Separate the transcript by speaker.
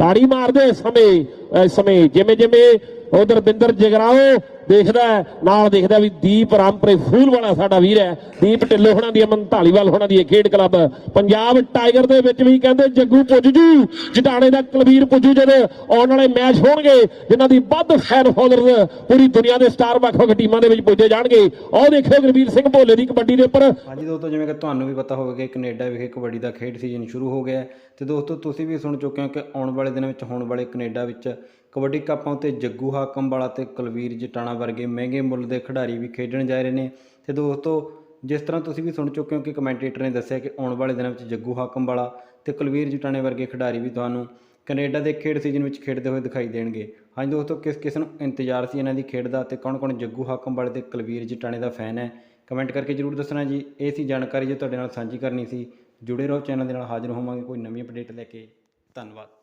Speaker 1: ਤਾੜੀ ਮਾਰਦੇ ਸਮੇਂ ਸਮੇਂ ਜਿਵੇਂ ਜਿਵੇਂ ਉਧਰ ਬਿੰਦਰ ਜਗਰਾਓ ਦੇਖਦਾ ਹੈ, ਨਾਲ ਦੇਖਦਾ ਵੀ ਦੀਪ ਰਾਮਪੁਰੇ ਫੂਲ ਵਾਲਾ ਸਾਡਾ ਵੀਰ ਹੈ। ਦੀਪ ਢਿੱਲੋਂ ਹੋਣਾ ਦੀ ਅਮਨ ਢਾਲੀਵਾਲ ਹੋਣਾ ਦੀ ਖੇਡ ਕਲੱਬ। ਪੰਜਾਬ ਟਾਈਗਰ ਦੇ ਵਿੱਚ ਵੀ ਕਹਿੰਦੇ ਜੱਗੂ ਪੁੱਜ ਜਟਾਣੇ ਦਾ ਕੁਲਵੀਰ ਪੁੱਜੂ ਜਦ ਆਉਣ ਵਾਲੇ ਮੈਚ ਹੋਣਗੇ ਜਿਨ੍ਹਾਂ ਦੀ ਵੱਧ ਫੈਨ ਫੋਲੋਅਰਸ ਪੂਰੀ ਦੁਨੀਆ ਦੇ ਸਟਾਰ ਵੱਖ-ਵੱਖ ਟੀਮਾਂ ਦੇ ਵਿੱਚ ਪੁੱਜੇ ਜਾਣਗੇ। ਆਹ ਦੇਖਿਓ ਗੁਰਵੀਰ ਸਿੰਘ ਭੋਲੇ ਦੀ ਕਬੱਡੀ ਦੇ ਉੱਪਰ।
Speaker 2: ਹਾਂਜੀ ਦੋਸਤੋ ਜਿਵੇਂ ਕਿ ਤੁਹਾਨੂੰ ਵੀ ਪਤਾ ਹੋਵੇਗਾ ਕਿ ਕੈਨੇਡਾ ਵਿਖੇ ਕਬੱਡੀ ਦਾ ਖੇਡ ਸੀਜ਼ਨ ਸ਼ੁਰੂ ਹੋ ਗਿਆ ਤੇ ਦੋਸਤੋ ਤੁਸੀਂ ਵੀ ਸੁਣ ਚੁੱਕੇ ਹੋ ਕਿ ਆਉਣ ਵਾਲੇ ਦਿਨਾਂ ਵਿੱਚ ਹੋਣ ਵਾਲੇ ਕੈਨੇਡਾ ਵਿੱਚ ਕਬੱਡੀ ਕੱਪਾਂ ਉੱਤੇ ਜੱਗੂ ਹਾਕਮ ਵਾਲਾ ਤੇ ਕੁਲਵੀਰ ਜਟਾਣਾ ਵਰਗੇ ਮਹਿੰਗੇ ਮੁੱਲ ਦੇ ਖਿਡਾਰੀ ਵੀ ਖੇਡਣ ਜਾ ਰਹੇ ਨੇ। ਤੇ ਦੋਸਤੋ, ਜਿਸ ਤਰ੍ਹਾਂ ਤੁਸੀਂ ਵੀ ਸੁਣ ਚੁੱਕੇ ਹੋ ਕਿ ਕਮੈਂਟੇਟਰ ਨੇ ਦੱਸਿਆ ਕਿ ਆਉਣ ਵਾਲੇ ਦਿਨਾਂ ਵਿੱਚ ਜੱਗੂ ਹਾਕਮ ਵਾਲਾ ਤੇ ਕੁਲਵੀਰ ਜਟਾਣੇ ਵਰਗੇ ਖਿਡਾਰੀ ਵੀ ਤੁਹਾਨੂੰ ਕੈਨੇਡਾ ਦੇ ਖੇਡ ਸੀਜ਼ਨ ਵਿੱਚ ਖੇਡਦੇ ਹੋਏ ਦਿਖਾਈ ਦੇਣਗੇ। ਹਾਂਜੀ ਦੋਸਤੋ ਕਿਸ ਕਿਸ ਨੂੰ ਇੰਤਜ਼ਾਰ ਸੀ ਇਹਨਾਂ ਦੀ ਖੇਡ ਦਾ ਤੇ ਕੌਣ ਕੌਣ ਜੱਗੂ ਹਾਕਮ ਵਾਲੇ ਤੇ ਕੁਲਵੀਰ ਜਟਾਣੇ ਦਾ ਫੈਨ ਹੈ? ਕਮੈਂਟ ਕਰਕੇ ਜਰੂਰ ਦੱਸਣਾ ਜੀ। ਇਹ ਸੀ ਜਾਣਕਾਰੀ ਜੋ ਤੁਹਾਡੇ ਨਾਲ ਸਾਂਝੀ ਕਰਨੀ ਸੀ। ਜੁੜੇ ਰਹੋ ਚੈਨਲ ਦੇ ਨਾਲ ਹਾਜ਼ਰ ਹੋਵਾਂਗੇ। ਕੋਈ ਨਵੀਂ ਅਪਡੇਟ ਲੈ ਕੇ। ਧੰਨਵਾਦ।